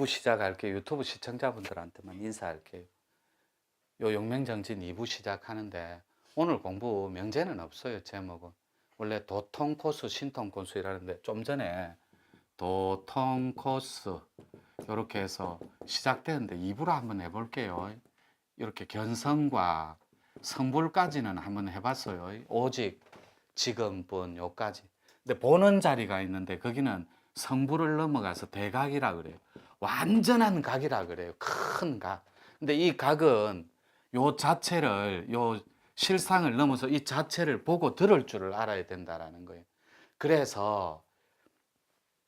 2부 시작할게요. 유튜브 시청자분들한테만 인사할게요. 요 용맹정진 2부 시작하는데 오늘 공부 명제는 없어요. 제목은. 원래 도통 코스, 신통 코스 이라는데 좀 전에 도통 코스 이렇게 해서 시작되는데 2부로 한번 해볼게요. 이렇게 견성과 성불까지는 한번 해봤어요. 오직 지금뿐 요까지. 근데 보는 자리가 있는데 거기는 성부를 넘어가서 대각이라 그래요. 완전한 각이라 그래요. 큰 각. 근데 이 각은 요 자체를 요 실상을 넘어서 이 자체를 보고 들을 줄을 알아야 된다라는 거예요. 그래서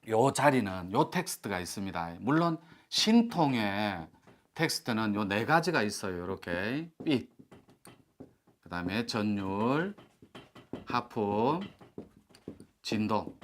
요 자리는 요 텍스트가 있습니다. 물론 신통의 텍스트는 요 네 가지가 있어요. 이렇게 삐, 그다음에 전율, 하품, 진동.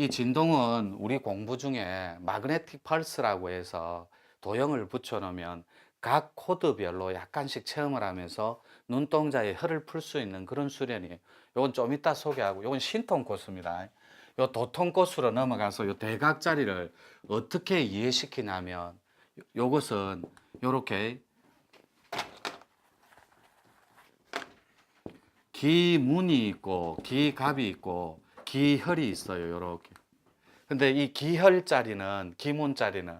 이 진동은 우리 공부 중에 마그네틱 펄스라고 해서 도형을 붙여놓으면 각 코드별로 약간씩 체험을 하면서 눈동자에 혈을 풀수 있는 그런 수련이에요. 요건 좀 이따 소개하고, 요건 신통 코스입니다. 요 도통 코스로 넘어가서 요 대각 자리를 어떻게 이해시키냐면, 요- 요것은 요렇게 기문이 있고 기갑이 있고 기혈이 있어요. 요렇게. 근데 이 기혈 자리는 기문 자리는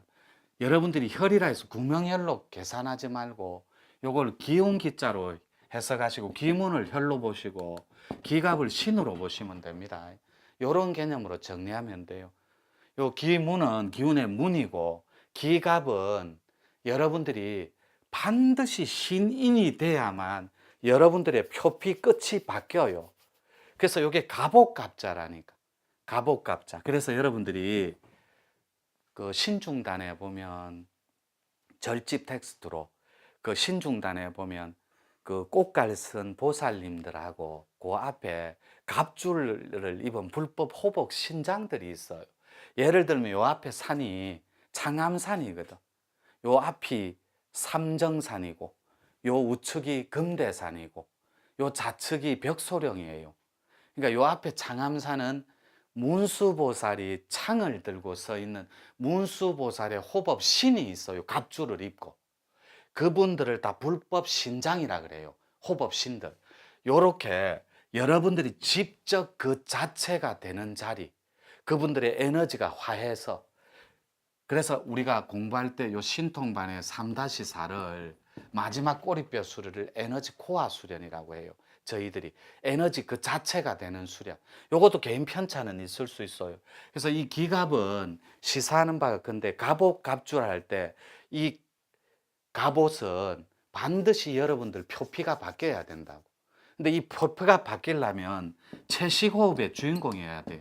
여러분들이 혈이라 해서 구명혈로 계산하지 말고 요걸 기운 기자로 해석하시고 기문을 혈로 보시고 기갑을 신으로 보시면 됩니다. 요런 개념으로 정리하면 돼요. 요 기문은 기운의 문이고 기갑은 여러분들이 반드시 신인이 돼야만 여러분들의 표피 끝이 바뀌어요. 그래서 이게 갑옥갑자라니까. 갑옥갑자. 그래서 여러분들이 그 신중단에 보면 절집 텍스트로 그 신중단에 보면 그 꽃갈 쓴 보살님들하고 그 앞에 갑줄을 입은 불법 호복 신장들이 있어요. 예를 들면 요 앞에 산이 창암산이거든. 요 앞이 삼정산이고 요 우측이 금대산이고 요 좌측이 벽소령이에요. 그러니까 요 앞에 창암산은 문수보살이 창을 들고 서 있는 문수보살의 호법 신이 있어요. 갑주를 입고. 그분들을 다 불법 신장이라 그래요. 호법 신들. 요렇게 여러분들이 직접 그 자체가 되는 자리, 그분들의 에너지가 화해서 그래서 우리가 공부할 때 요 신통반의 3-4를 마지막 꼬리뼈 수련을 에너지 코어 수련이라고 해요. 저희들이 에너지 그 자체가 되는 수련. 요것도 개인 편차는 있을 수 있어요. 그래서 이 기갑은 시사하는 바가 근데 갑옷 갑줄 할때 이 갑옷은 반드시 여러분들 표피가 바뀌어야 된다고. 근데 이 표피가 바뀌려면 채식호흡의 주인공이어야 돼요.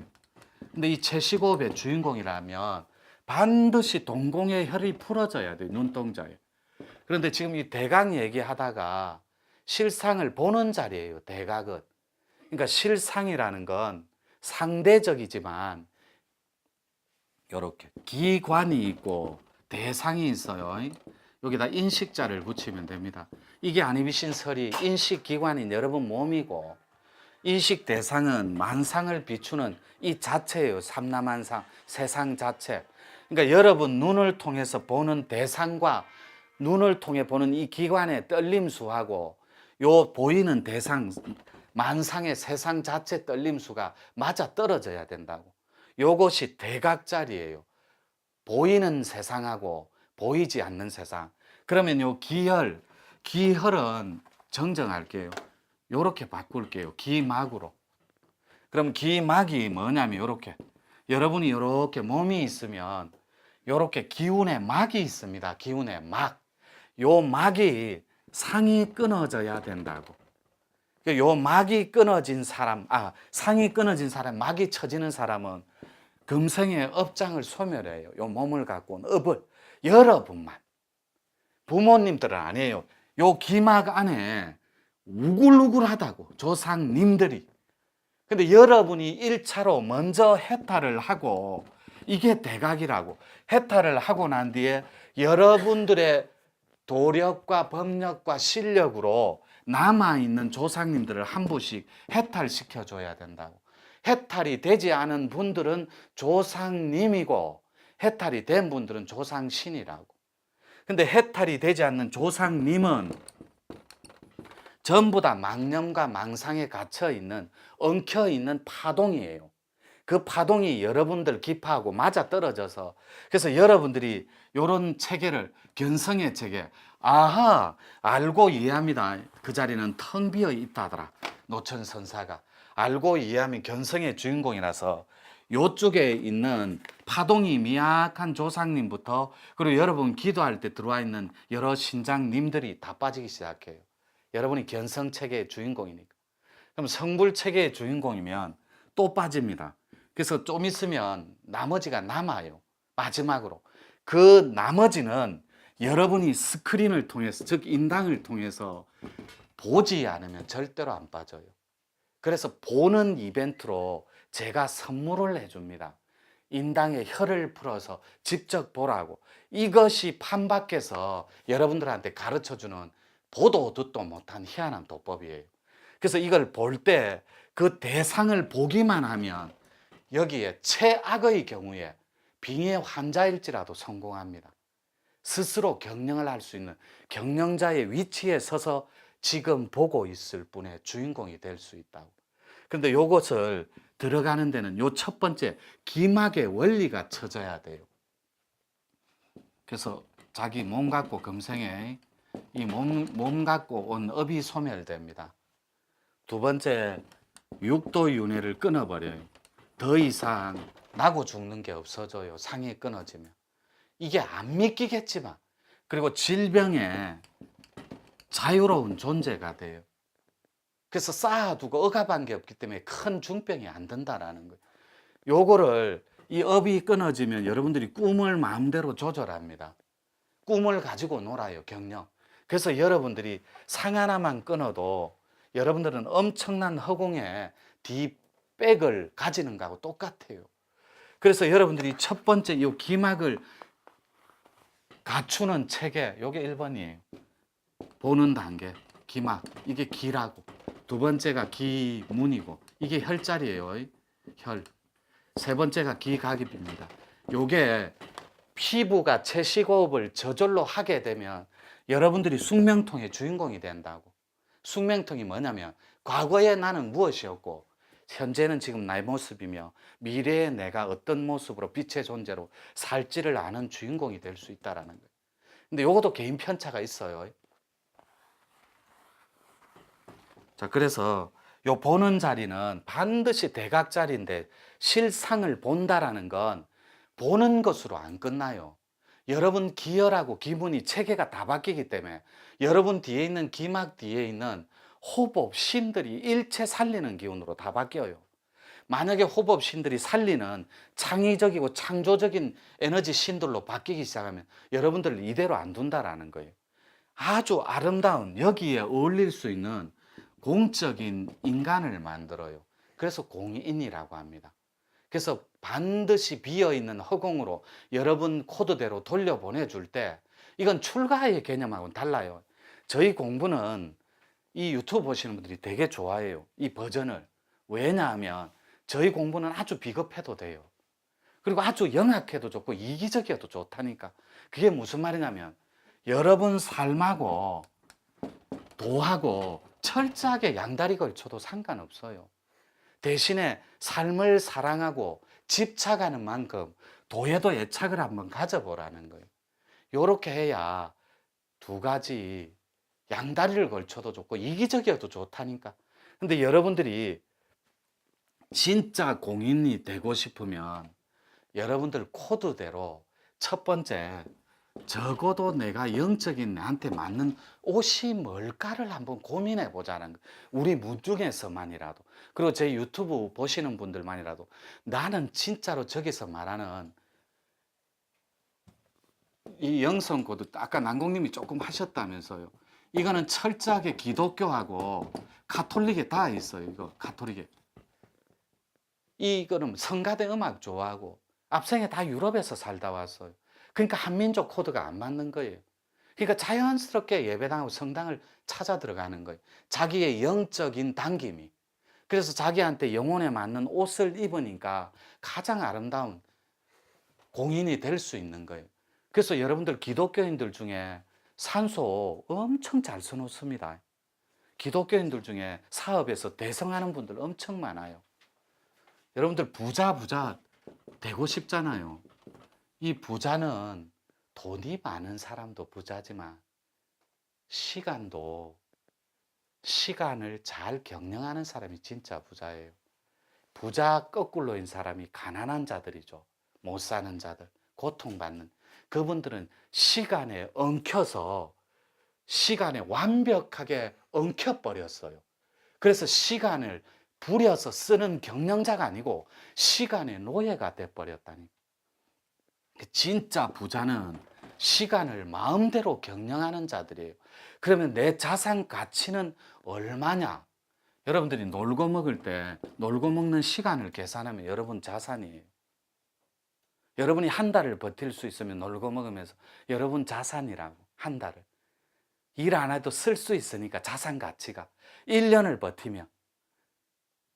근데 이 채식호흡의 주인공이라면 반드시 동공의 혈이 풀어져야 돼요. 눈동자에. 그런데 지금 이 대각 얘기하다가 실상을 보는 자리예요. 대각은. 그러니까 실상이라는 건 상대적이지만 이렇게 기관이 있고 대상이 있어요. 여기다 인식자를 붙이면 됩니다. 이게 아니비신설이 인식 기관인 여러분 몸이고 인식 대상은 만상을 비추는 이 자체예요. 삼라만상, 세상 자체. 그러니까 여러분 눈을 통해서 보는 대상과 눈을 통해 보는 이 기관의 떨림수하고 요 보이는 대상 만상의 세상 자체 떨림수가 맞아 떨어져야 된다고. 요것이 대각자리예요. 보이는 세상하고 보이지 않는 세상. 그러면 요 기혈, 기혈은 정정할게요. 요렇게 바꿀게요. 기막으로. 그럼 기막이 뭐냐면 요렇게. 여러분이 요렇게 몸이 있으면 요렇게 기운의 막이 있습니다. 기운의 막. 요 막이 상이 끊어져야 된다고. 그요 막이 끊어진 사람, 아, 상이 끊어진 사람, 막이 쳐지는 사람은 금생의 업장을 소멸해요. 요 몸을 갖고 온 업을. 여러분만. 부모님들은 아니에요. 요 기막 안에 우글우글하다고. 조상님들이. 근데 여러분이 일차로 먼저 해탈을 하고 이게 대각이라고. 해탈을 하고 난 뒤에 여러분들의 도력과 법력과 실력으로 남아있는 조상님들을 한 분씩 해탈시켜 줘야 된다고. 해탈이 되지 않은 분들은 조상님이고 해탈이 된 분들은 조상신이라고. 근데 해탈이 되지 않는 조상님은 전부 다 망념과 망상에 갇혀 있는 엉켜 있는 파동이에요. 그 파동이 여러분들 기파하고 맞아 떨어져서 그래서 여러분들이 요런 체계를 견성의 체계 아하 알고 이해합니다. 그 자리는 텅 비어 있다더라. 노천 선사가 알고 이해하면 견성의 주인공이라서 요쪽에 있는 파동이 미약한 조상님부터 그리고 여러분 기도할 때 들어와 있는 여러 신장님들이 다 빠지기 시작해요. 여러분이 견성 체계의 주인공이니까. 그럼 성불 체계의 주인공이면 또 빠집니다. 그래서 좀 있으면 나머지가 남아요. 마지막으로. 그 나머지는 여러분이 스크린을 통해서, 즉, 인당을 통해서 보지 않으면 절대로 안 빠져요. 그래서 보는 이벤트로 제가 선물을 해줍니다. 인당의 혀를 풀어서 직접 보라고. 이것이 판밖에서 여러분들한테 가르쳐 주는 보도 듣도 못한 희한한 도법이에요. 그래서 이걸 볼 때 그 대상을 보기만 하면 여기에 최악의 경우에 빙의 환자일지라도 성공합니다. 스스로 경영을 할 수 있는 경영자의 위치에 서서 지금 보고 있을 분의 주인공이 될 수 있다고. 그런데 요것을 들어가는 데는 요 첫 번째 기막의 원리가 쳐져야 돼요. 그래서 자기 몸 갖고 금생에 이 몸, 몸 갖고 온 업이 소멸됩니다. 두 번째 육도 윤회를 끊어버려요. 더 이상 나고 죽는 게 없어져요. 상이 끊어지면. 이게 안 믿기겠지만 그리고 질병에 자유로운 존재가 돼요. 그래서 쌓아두고 억압한 게 없기 때문에 큰 중병이 안 든다라는 거예요. 요거를 이 업이 끊어지면 여러분들이 꿈을 마음대로 조절합니다. 꿈을 가지고 놀아요, 경력. 그래서 여러분들이 상 하나만 끊어도 여러분들은 엄청난 허공에 뒷백을 가지는 거하고 똑같아요. 그래서 여러분들이 첫 번째 이 기막을 갖추는 체계, 요게 1번이에요. 보는 단계, 기막. 이게 기라고. 두 번째가 기문이고, 이게 혈자리예요. 혈. 세 번째가 기각입니다. 요게 피부가 체시고흡을 저절로 하게 되면 여러분들이 숙명통의 주인공이 된다고. 숙명통이 뭐냐면 과거에 나는 무엇이었고 현재는 지금 나의 모습이며 미래의 내가 어떤 모습으로 빛의 존재로 살지를 아는 주인공이 될 수 있다라는 거예요. 근데 요것도 개인 편차가 있어요. 자, 그래서 요 보는 자리는 반드시 대각 자리인데 실상을 본다라는 건 보는 것으로 안 끝나요. 여러분 기혈하고 기분이 체계가 다 바뀌기 때문에 여러분 뒤에 있는 기막 뒤에 있는 호법 신들이 일체 살리는 기운으로 다 바뀌어요. 만약에 호법 신들이 살리는 창의적이고 창조적인 에너지 신들로 바뀌기 시작하면 여러분들을 이대로 안 둔다라는 거예요. 아주 아름다운 여기에 어울릴 수 있는 공적인 인간을 만들어요. 그래서 공인이라고 합니다. 그래서 반드시 비어 있는 허공으로 여러분 코드대로 돌려 보내 줄 때 이건 출가의 개념하고는 달라요. 저희 공부는 이 유튜브 보시는 분들이 되게 좋아해요. 이 버전을. 왜냐하면 저희 공부는 아주 비겁해도 돼요. 그리고 아주 영악해도 좋고 이기적이어도 좋다니까. 그게 무슨 말이냐면 여러분 삶하고 도하고 철저하게 양다리 걸쳐도 상관없어요. 대신에 삶을 사랑하고 집착하는 만큼 도에도 애착을 한번 가져보라는 거예요. 요렇게 해야 두 가지 양다리를 걸쳐도 좋고 이기적이어도 좋다니까. 근데 여러분들이 진짜 공인이 되고 싶으면 여러분들 코드대로 첫 번째 적어도 내가 영적인 나한테 맞는 옷이 뭘까를 한번 고민해 보자는 거. 우리 무중에서만이라도 그리고 제 유튜브 보시는 분들만이라도 나는 진짜로 저기서 말하는 이 영성 코드 아까 난공님이 조금 하셨다면서요. 이거는 철저하게 기독교하고 카톨릭에 다 있어요. 이거 카톨릭에. 이거는 성가대 음악 좋아하고 앞생에 다 유럽에서 살다 왔어요. 그러니까 한민족 코드가 안 맞는 거예요. 그러니까 자연스럽게 예배당하고 성당을 찾아 들어가는 거예요. 자기의 영적인 당김이. 그래서 자기한테 영혼에 맞는 옷을 입으니까 가장 아름다운 공인이 될 수 있는 거예요. 그래서 여러분들 기독교인들 중에 산소 엄청 잘 써놓습니다. 기독교인들 중에 사업에서 대성하는 분들 엄청 많아요. 여러분들 부자 부자 되고 싶잖아요. 이 부자는 돈이 많은 사람도 부자지만 시간도 시간을 잘 경영하는 사람이 진짜 부자예요. 부자 거꾸로인 사람이 가난한 자들이죠. 못 사는 자들, 고통받는 그분들은 시간에 엉켜서 시간에 완벽하게 엉켜버렸어요. 그래서 시간을 부려서 쓰는 경영자가 아니고 시간의 노예가 돼버렸다니. 진짜 부자는 시간을 마음대로 경영하는 자들이에요. 그러면 내 자산 가치는 얼마냐? 여러분들이 놀고 먹을 때 놀고 먹는 시간을 계산하면 여러분 자산이에요. 여러분이 한 달을 버틸 수 있으면 놀고 먹으면서 여러분 자산이라고 한 달을 일 안 해도 쓸 수 있으니까 자산 가치가 1년을 버티면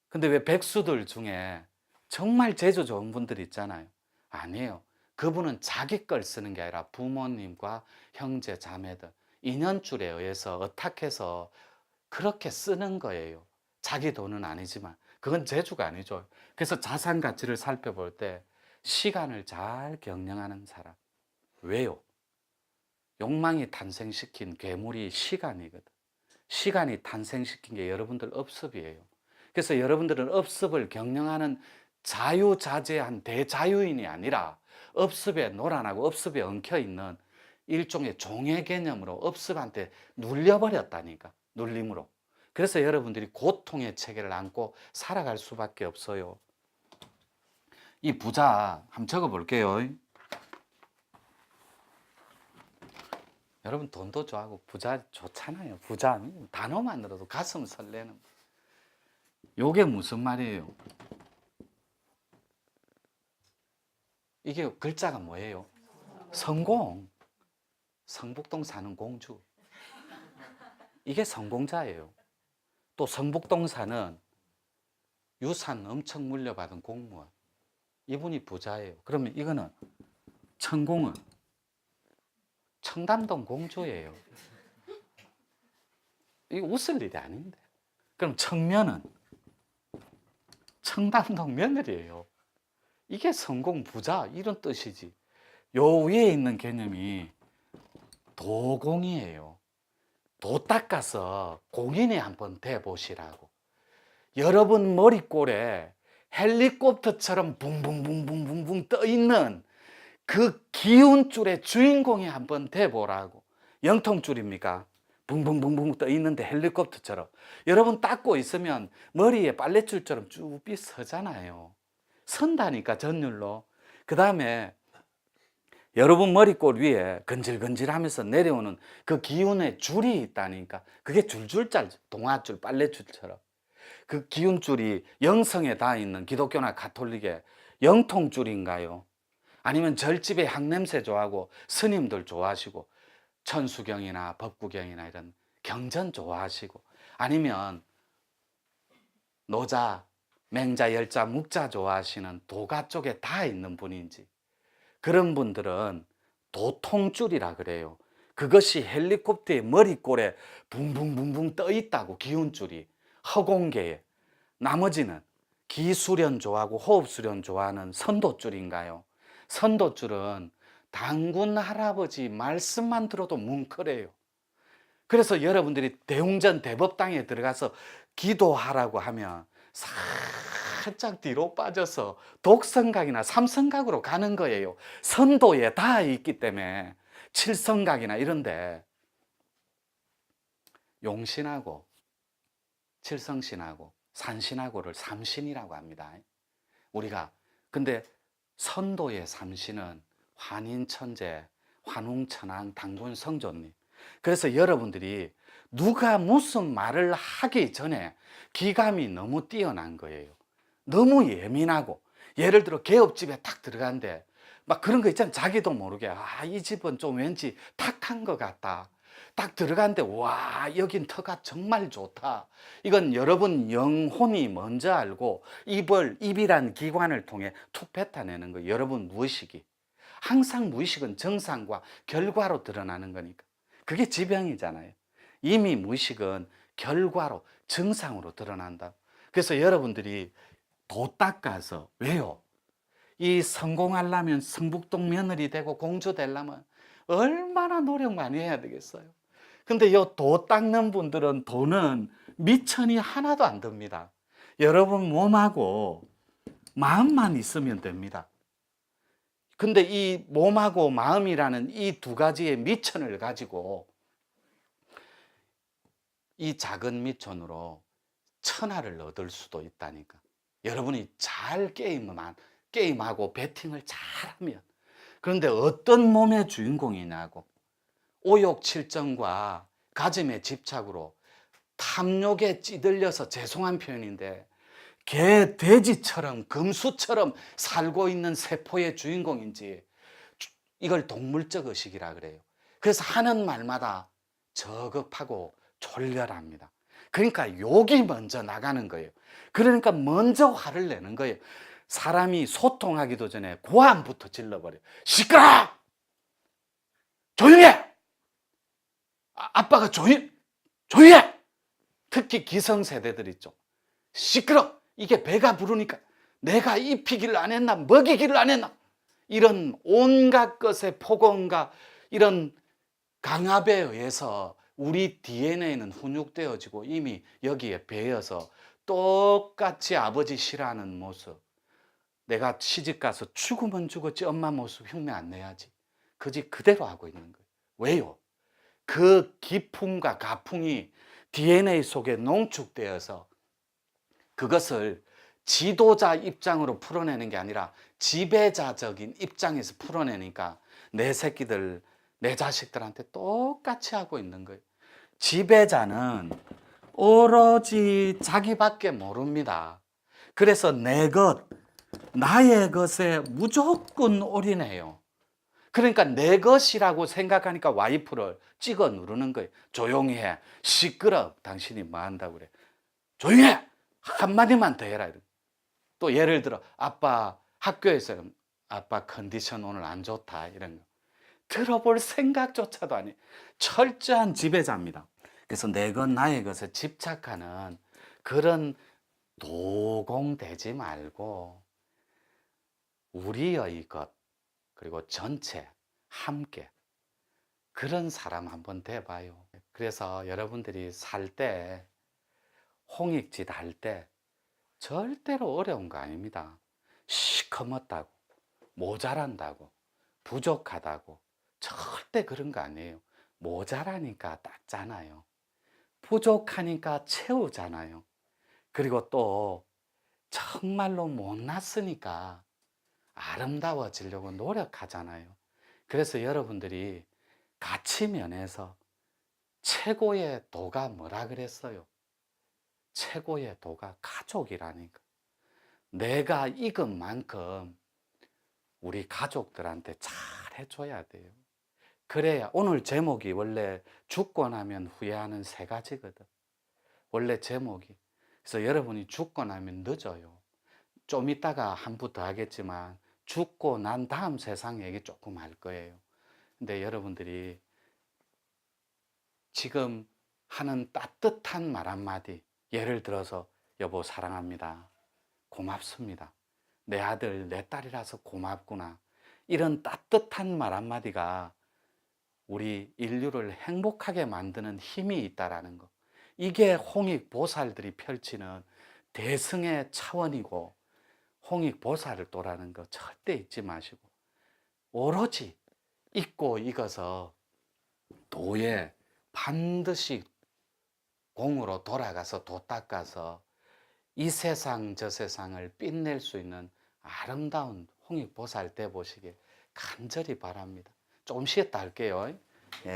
근데 왜 백수들 중에 정말 재주 좋은 분들 있잖아요. 아니에요. 그분은 자기 걸 쓰는 게 아니라 부모님과 형제 자매들 인연줄에 의해서 어탁해서 그렇게 쓰는 거예요. 자기 돈은 아니지만 그건 재주가 아니죠. 그래서 자산 가치를 살펴볼 때 시간을 잘 경영하는 사람. 왜요? 욕망이 탄생시킨 괴물이 시간이거든. 시간이 탄생시킨 게 여러분들 업습이에요. 그래서 여러분들은 업습을 경영하는 자유자재한 대자유인이 아니라 업습에 노란하고 업습에 엉켜 있는 일종의 종의 개념으로 업습한테 눌려버렸다니까. 눌림으로. 그래서 여러분들이 고통의 체계를 안고 살아갈 수밖에 없어요. 이 부자 한번 적어 볼게요. 여러분 돈도 좋아하고 부자 좋잖아요. 부자 단어만으로도 가슴 설레는. 요게 무슨 말이에요? 이게 글자가 뭐예요? 성공. 성북동 사는 공주. 이게 성공자예요. 또 성북동 사는 유산 엄청 물려받은 공무원. 이분이 부자예요. 그러면 이거는 천공은 청담동 공주예요. 이거 웃을 일이 아닌데. 그럼 청년은 청담동 며느리예요. 이게 성공 부자 이런 뜻이지. 요 위에 있는 개념이 도공이에요. 도 닦아서 공인이 한번 돼 보시라고. 여러분 머리꼴에 헬리콥터처럼 붕붕붕붕붕붕 떠 있는 그 기운줄의 주인공이 한번 돼 보라고. 영통줄입니까? 붕붕붕붕 떠 있는데 헬리콥터처럼 여러분 닦고 있으면 머리에 빨래줄처럼 쭉 서잖아요. 선다니까 전율로. 그 다음에 여러분 머리꼴 위에 건질건질 하면서 내려오는 그 기운의 줄이 있다니까. 그게 줄줄잘 동아줄 빨래줄처럼. 그 기운줄이 영성에 닿아 있는 기독교나 가톨릭의 영통줄인가요? 아니면 절집의 향냄새 좋아하고 스님들 좋아하시고 천수경이나 법구경이나 이런 경전 좋아하시고 아니면 노자, 맹자, 열자, 묵자 좋아하시는 도가 쪽에 다 있는 분인지 그런 분들은 도통줄이라 그래요. 그것이 헬리콥터의 머리꼴에 붕붕붕붕 떠 있다고 기운줄이 허공계에 나머지는 기수련 좋아하고 호흡수련 좋아하는 선도줄인가요? 선도줄은 당군 할아버지 말씀만 들어도 뭉클해요. 그래서 여러분들이 대웅전 대법당에 들어가서 기도하라고 하면 살짝 뒤로 빠져서 독성각이나 삼성각으로 가는 거예요. 선도에 다 있기 때문에 칠성각이나 이런데 용신하고 칠성신하고 산신하고를 삼신이라고 합니다. 우리가 근데 선도의 삼신은 환인천재, 환웅천왕, 당군 성조님. 그래서 여러분들이 누가 무슨 말을 하기 전에 기감이 너무 뛰어난 거예요. 너무 예민하고 예를 들어 개업집에 탁 들어간데 막 그런 거 있잖아요. 자기도 모르게 아, 이 집은 좀 왠지 탁한 것 같다. 딱 들어갔는데 와 여긴 터가 정말 좋다. 이건 여러분 영혼이 먼저 알고 입을 입이란 기관을 통해 툭 뱉어내는 거. 여러분 무엇이기? 항상 무의식은 정상과 결과로 드러나는 거니까. 그게 지병이잖아요. 이미 무의식은 결과로 정상으로 드러난다. 그래서 여러분들이 도 닦아서 왜요? 이 성공하려면 성북동 며느리 되고 공주 되려면 얼마나 노력 많이 해야 되겠어요. 근데 요도 닦는 분들은 돈은 미천이 하나도 안 듭니다. 여러분 몸하고 마음만 있으면 됩니다. 근데 이 몸하고 마음이라는 이 두 가지의 미천을 가지고 이 작은 미천으로 천하를 얻을 수도 있다니까. 여러분이 잘 게임만 게임하고 배팅을 잘 하면 그런데 어떤 몸의 주인공이냐고 오욕 칠정과 가짐의 집착으로 탐욕에 찌들려서 죄송한 표현인데 개 돼지처럼 금수처럼 살고 있는 세포의 주인공인지 주- 이걸 동물적 의식이라 그래요. 그래서 하는 말마다 저급하고 졸렬합니다. 그러니까 욕이 먼저 나가는 거예요. 그러니까 먼저 화를 내는 거예요. 사람이 소통하기도 전에 고함부터 질러버려요. 시끄러! 조용해! 아, 아빠가 조용, 조용해! 특히 기성세대들 있죠. 시끄러! 이게 배가 부르니까 내가 입히기를 안 했나, 먹이기를 안 했나. 이런 온갖 것의 폭언과 이런 강압에 의해서 우리 DNA는 훈육되어지고 이미 여기에 배어서 똑같이 아버지 싫어하는 모습. 내가 시집 가서 죽으면 죽었지 엄마 모습 흉내 안 내야지. 그지 그대로 하고 있는 거예요. 왜요? 그 기풍과 가풍이 DNA 속에 농축되어서 그것을 지도자 입장으로 풀어내는 게 아니라 지배자적인 입장에서 풀어내니까 내 새끼들, 내 자식들한테 똑같이 하고 있는 거예요. 지배자는 오로지 자기밖에 모릅니다. 그래서 내 것, 나의 것에 무조건 올인해요. 그러니까 내 것이라고 생각하니까 와이프를 찍어 누르는 거예요. 조용히 해. 시끄러. 당신이 뭐 한다고 그래. 조용히 해. 한마디만 더 해라. 또 예를 들어 아빠 학교에서 아빠 컨디션 오늘 안 좋다 이런 거 들어볼 생각조차도 아니 철저한 지배자입니다. 그래서 내 것 나의 것에 집착하는 그런 도공되지 말고 우리의 것 그리고 전체 함께 그런 사람 한번 돼봐요. 그래서 여러분들이 살 때 홍익짓 할 때 절대로 어려운 거 아닙니다. 시커멓다고 모자란다고 부족하다고 절대 그런 거 아니에요. 모자라니까 닦잖아요. 부족하니까 채우잖아요. 그리고 또 정말로 못났으니까 아름다워지려고 노력하잖아요. 그래서 여러분들이 가치 면에서 최고의 도가 뭐라 그랬어요? 최고의 도가 가족이라니까. 내가 익은 만큼 우리 가족들한테 잘 해줘야 돼요. 그래야 오늘 제목이 원래 죽고 나면 후회하는 세 가지거든. 원래 제목이. 그래서 여러분이 죽고 나면 늦어요. 좀 이따가 한 부 더 하겠지만 죽고 난 다음 세상 얘기 조금 할 거예요. 근데 여러분들이 지금 하는 따뜻한 말 한마디, 예를 들어서 여보 사랑합니다. 고맙습니다. 내 아들, 내 딸이라서 고맙구나. 이런 따뜻한 말 한마디가 우리 인류를 행복하게 만드는 힘이 있다라는 거. 이게 홍익 보살들이 펼치는 대승의 차원이고 홍익 보살을 또라는 거 절대 잊지 마시고 오로지 잊고 익어서 도에 반드시 공으로 돌아가서 도 닦아서 이 세상 저 세상을 빛낼 수 있는 아름다운 홍익 보살 돼 보시길 간절히 바랍니다. 조금 쉬었다 할게요. 예.